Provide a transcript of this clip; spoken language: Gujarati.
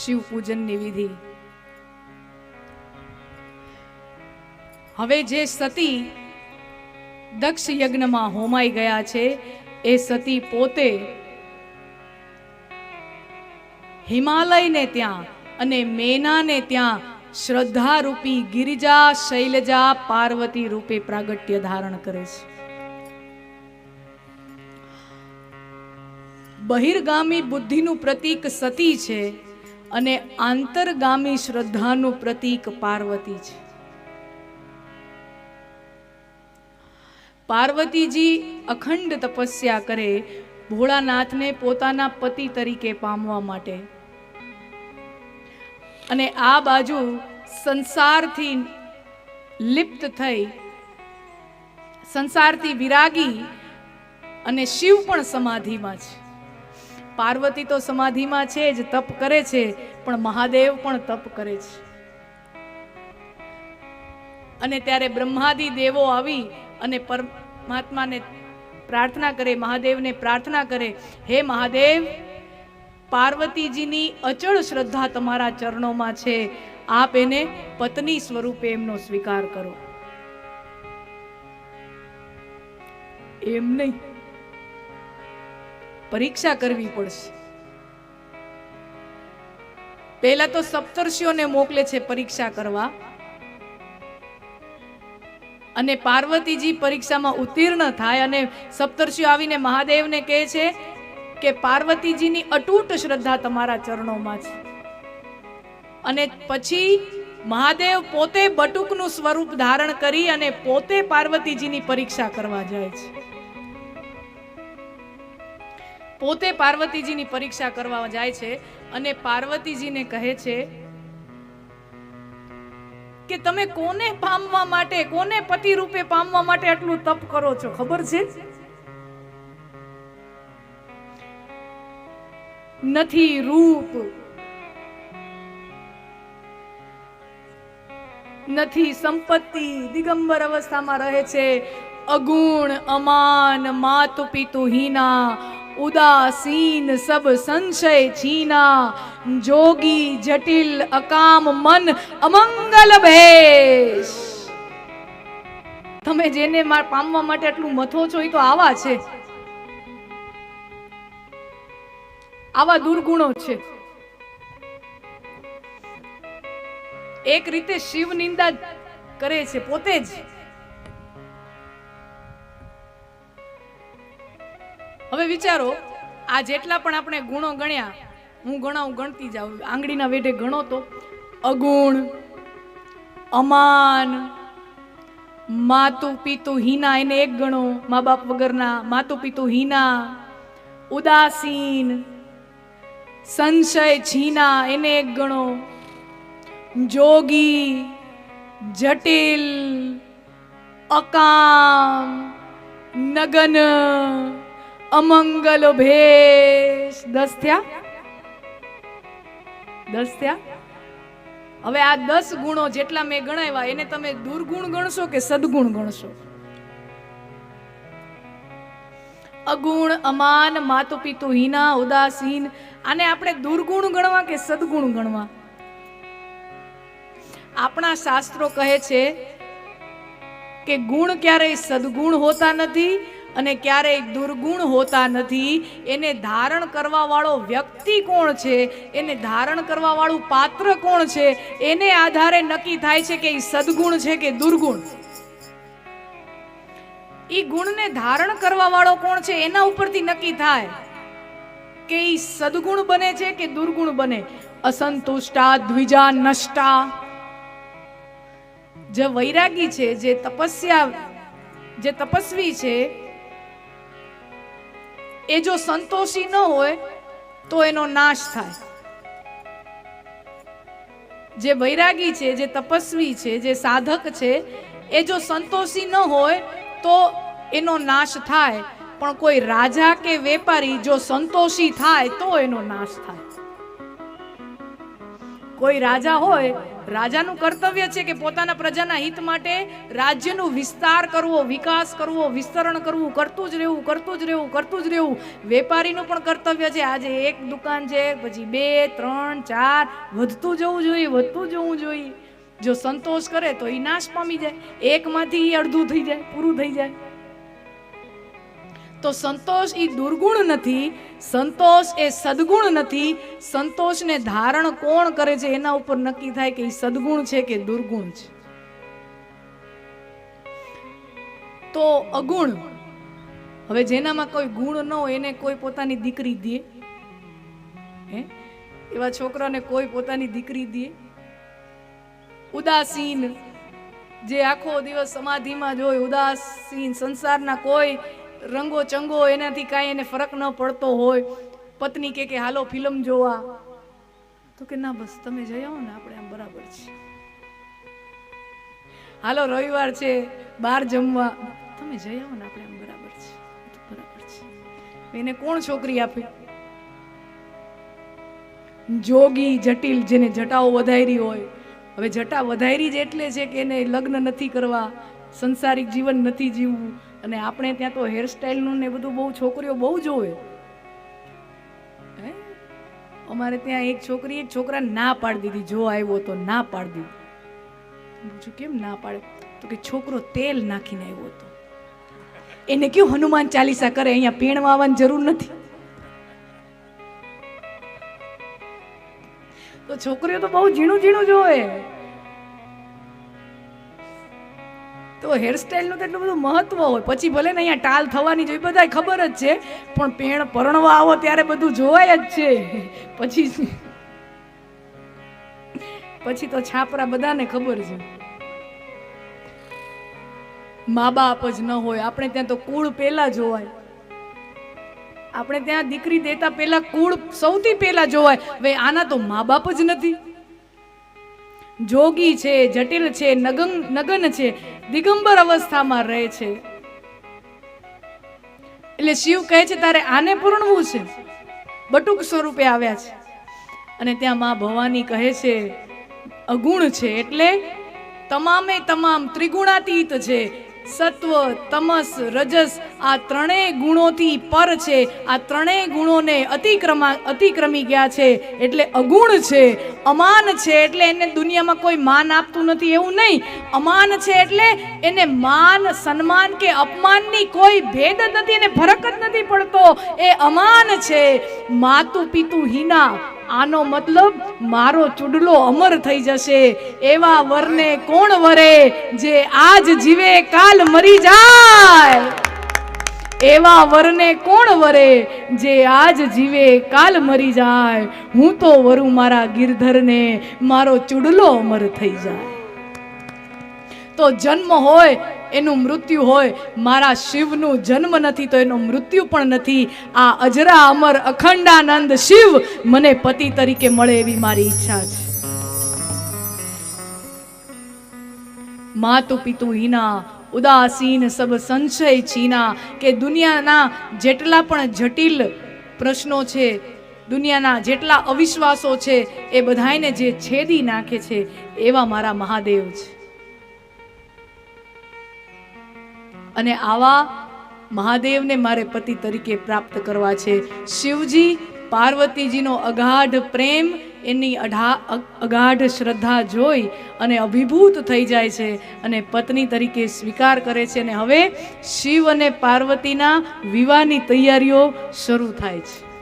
શિવ પૂજનની વિધિ હવે જે સતી દક્ષ યજ્ઞમાં હોમાઈ ગયા છે, એ સતી પોતે હિમાલયને ત્યાં અને મેનાને ત્યાં શ્રદ્ધારૂપી ગિરિજા શૈલજા પાર્વતી રૂપે પ્રાગટ્ય ધારણ કરે છે. બહિર્ગામી બુદ્ધિનું પ્રતીક સતી છે અને આંતરગામી શ્રદ્ધાનું પ્રતીક પાર્વતી છે. પાર્વતીજી અખંડ તપસ્યા કરે ભોળાનાથને પોતાના પતિ તરીકે પામવા માટે. અને આ બાજુ સંસારથી લિપ્ત થઈ, સંસારથી વિરાગી અને શિવ પણ સમાધિમાં છે. પાર્વતી તો સમાધિમાં છે જ, તપ કરે છે, પણ મહાદેવ પણ તપ કરે છે. અને ત્યારે બ્રહ્માદિ દેવો આવી અને પરમાત્માને પ્રાર્થના કરે, મહાદેવને પ્રાર્થના કરે, હે મહાદેવ, પાર્વતીજીની અચળ શ્રદ્ધા તમારા ચરણોમાં છે. આપ એને પત્ની સ્વરૂપે એમનો સ્વીકાર કરો. એમ નહીં. પરીક્ષા કરવી પડશે. પહેલા તો સપ્તર્ષિઓને મોકલે છે પરીક્ષા કરવા. અને પાર્વતીજી પરીક્ષામાં ઉત્તીર્ણ થાય અને સપ્તર્ષિઓ આવીને મહાદેવને કહે છે કે પાર્વતીજીની અટૂટ શ્રદ્ધા તમારા ચરણોમાં છે. અને પછી મહાદેવ પોતે બટુકનું સ્વરૂપ ધારણ કરી અને પોતે પાર્વતીજીની પરીક્ષા કરવા જાય છે. પોતે પાર્વતીજીની પરીક્ષા કરવા જાય છે અને પાર્વતીજીને કહે છે કે તમે કોને પામવા માટે, કોને પતિ રૂપે પામવા માટે આટલું તપ કરો છો? ખબર છે? નથી રૂપ. નથી સંપત્તિ. દિગંબર અવસ્થામાં રહે છે અગુણ, અમાન માતુ પિતુ હીના ઉદાસીન સબ સંશય છીના જોગી જટિલ અકામ મન અમંગલ ભેષ. તમે જેને પામવા માટે આટલું મથો છો એ તો આવા છે. આવા દુર્ગુણો છે. એક રીતે શિવ નિંદા કરે છે, પોતે જ. હવે વિચારો, આ જેટલા પણ આપણે ગુણો ગણ્યા, હું ગણાવું ગણતી જાઉં, આંગળીના વેઢે ગણો તો, અગુણ, અમાન, માતુ પિતુ હિના, એને એક ગણો, મા બાપ વગરના માતુ પિતુ હિના, ઉદાસીન, સંશય છીના, એને એક ગણો, જોગી, જટિલ, અકામ, નગન અમંગલ ભેષ. દસ થયા? દસ થયા? હવે આ દસ ગુણો જેટલા મેં ગણાવ્યા, એને તમે દુર્ગુણ ગણશો કે સદગુણ ગણશો? અગુણ, અમાન, માતુ પિતુ હીના, ઉદાસીન, આને આપણે દુર્ગુણ ગણવા કે સદગુણ ગણવા? આપણા શાસ્ત્રો કહે છે કે ગુણ ક્યારેય સદગુણ હોતા નથી અને ક્યારેય દુર્ગુણ હોતા નથી. એને ધારણ કરવાવાળો વ્યક્તિ કોણ છે? એને ધારણ કરવાવાળું પાત્ર કોણ છે? એને આધારે નક્કી થાય છે કે એ સદગુણ છે કે દુર્ગુણ. એ ગુણને ધારણ કરવાવાળો કોણ છે? એના ઉપરથી નક્કી થાય કે એ સદગુણ બને છે કે દુર્ગુણ બને. અસંતુષ્ટા, દ્વિજા, નષ્ટા. જે વૈરાગી છે, જે તપસ્યા, જે તપસ્વી છે એ જો સંતોષી ન હોય, તો એનો નાશ થાય. જે વૈરાગી છે, જે તપસ્વી છે, જે સાધક છે, એ જો સંતોષી ન હોય, તો એનો નાશ થાય. પણ કોઈ રાજા કે વેપારી જો સંતોષી થાય, તો એનો નાશ થાય. કોઈ રાજા હોય, રાજાનું કર્તવ્ય છે કે પોતાના પ્રજાના હિત માટે રાજ્યનું વિસ્તાર કરવો, વિકાસ કરવો, વિસ્તરણ કરવું, કરતું જ રહેવું, કરતું જ રહેવું, કરતું જ રહેવું. વેપારીનું પણ કર્તવ્ય છે. આજે એક દુકાન છે, પછી બે, ત્રણ, ચાર, વધતું જવું જોઈએ, વધતું જવું જોઈએ. જો સંતોષ કરે તો એ નાશ પામી જાય. એકમાંથી અડધું થઈ જાય, પૂરું થઈ જાય. તો સંતોષ એ દુર્ગુણ નથી, સંતોષ એ સદગુણ નથી, સંતોષને ધારણ કોણ કરે છે એના ઉપર નક્કી થાય કે એ સદગુણ છે કે દુર્ગુણ છે. તો અગુણ, હવે જેનામાં કોઈ ગુણ ન હોય એને કોઈ પોતાની દીકરી દે. હે? એવા છોકરાને કોઈ પોતાની દીકરી દે. ઉદાસીન, જે આખો દિવસ સમાધિમાં જ હોય, ઉદાસીન સંસારના કોઈ રંગો ચંગો એનાથી કાંઈ એને ફરક ન પડતો હોય. પત્ની કે કે, હાલો, ફિલ્મ જોવા. તો કે, ના, બસ, તમે જઈ આવો ને, આપણે આમ બરાબર છે. હાલો, રવિવાર છે, બહાર જમવા. તમે જઈ આવો ને, આપણે આમ બરાબર છે. બરાબર છે. એને કોણ છોકરી આપે? જોગી, જટિલ, જેને જટાઓ વધારી હોય. હવે જટા વધારી જ એટલે છે કે એને લગ્ન નથી કરવા, સંસારિક જીવન નથી જીવવું. અને આપણે ત્યાં તો હેરસ્ટાઈલનું ને બધું બહુ છોકરીઓ બહુ જોવે. હે? અમારે ત્યાં એક છોકરી એક છોકરા ના પાડી દીધી. જો આવ્યો તો ના પાડી દીધી. પૂછ્યું કેમ ના પાડે? તો કે છોકરો તેલ નાખીને આવ્યો હતો. એને કયું હનુમાન ચાલીસા કરે? અહીંયા પીણવા આવવાની જરૂર નથી. તો છોકરીઓ તો બહુ ઝીણું ઝીણું જોવે. તો હેરસ્ટાઈલનું તો એટલું બધું મહત્વ હોય. પછી ભલે ને અહીંયા ટાલ થવાની જોઈએ, બધાય ખબર જ છે, પણ પેણ પરણવા આવો ત્યારે બધું જોવાય જ છે. પછી પછી તો છાપરા બધાને ખબર છે. મા બાપ જ ન હોય, આપણે ત્યાં તો કુળ પહેલા જોવાય. આપણે ત્યાં દીકરી દેતા પહેલા કુળ સૌથી પહેલા જોવાય. હવે આના તો મા બાપ જ નથી. જોગી છે, જટિલ છે નગન છે, દિગંબર અવસ્થામાં રહે છે. એટલે શિવ કહે છે, તારે આને પૂર્ણવું છે? બટુક સ્વરૂપે આવ્યા છે. અને ત્યાં માં ભવાની કહે છે, અગુણ છે એટલે તમામે તમામ ત્રિગુણાતીત છે. સત્વ, તમસ, રજસ આ ત્રણેય ગુણોથી પર છે. આ ત્રણેય ગુણોને અતિક્રમા, અતિક્રમી ગયા છે એટલે અગુણ છે. અમાન છે એટલે એને દુનિયામાં કોઈ માન આપતું નથી, એવું નહીં. અમાન છે એટલે એને માન, સન્માન કે અપમાનની કોઈ ભેદ નથી, એને ફરક જ નથી પડતો. એ અમાન છે. માતું પિતું હિના આનો મતલબ મારો ચૂડલો અમર થઈ જશે. એવા વરને કોણ વરે જે આજ જીવે કાલ મરી જાય? એવા વરને કોણ વરે જે આજ જીવે કાલ મરી જાય? હું તો વરું મારા ગિરધરને, મારો ચૂડલો અમર થઈ જાય. તો જન્મ હોય એનું મૃત્યુ હોય, મારા શિવનું જન્મ નથી, તો એનું મૃત્યુ પણ નથી. આ અજરા અમર અખંડાનંદ શિવ મને પતિ તરીકે મળે એવી મારી ઈચ્છા છે. માતુ પિતુ હિના, ઉદાસીન સબ સંશય છીના, કે દુનિયાના જેટલા પણ જટિલ પ્રશ્નો છે, દુનિયાના જેટલા અવિશ્વાસો છે, એ બધાયને જે છેદી નાખે છે, એવા મારા મહાદેવ છે. અને આવા મહાદેવને મારે પતિ તરીકે પ્રાપ્ત કરવા છે. શિવજી, પાર્વતીજીનો અગાઢ પ્રેમ એની અઢા, અગાઢ શ્રદ્ધા જોઈ અને અભિભૂત થઈ જાય છે અને પત્ની તરીકે સ્વીકાર કરે છે અને હવે શિવ અને પાર્વતીના વિવાહની તૈયારીઓ શરૂ થાય છે.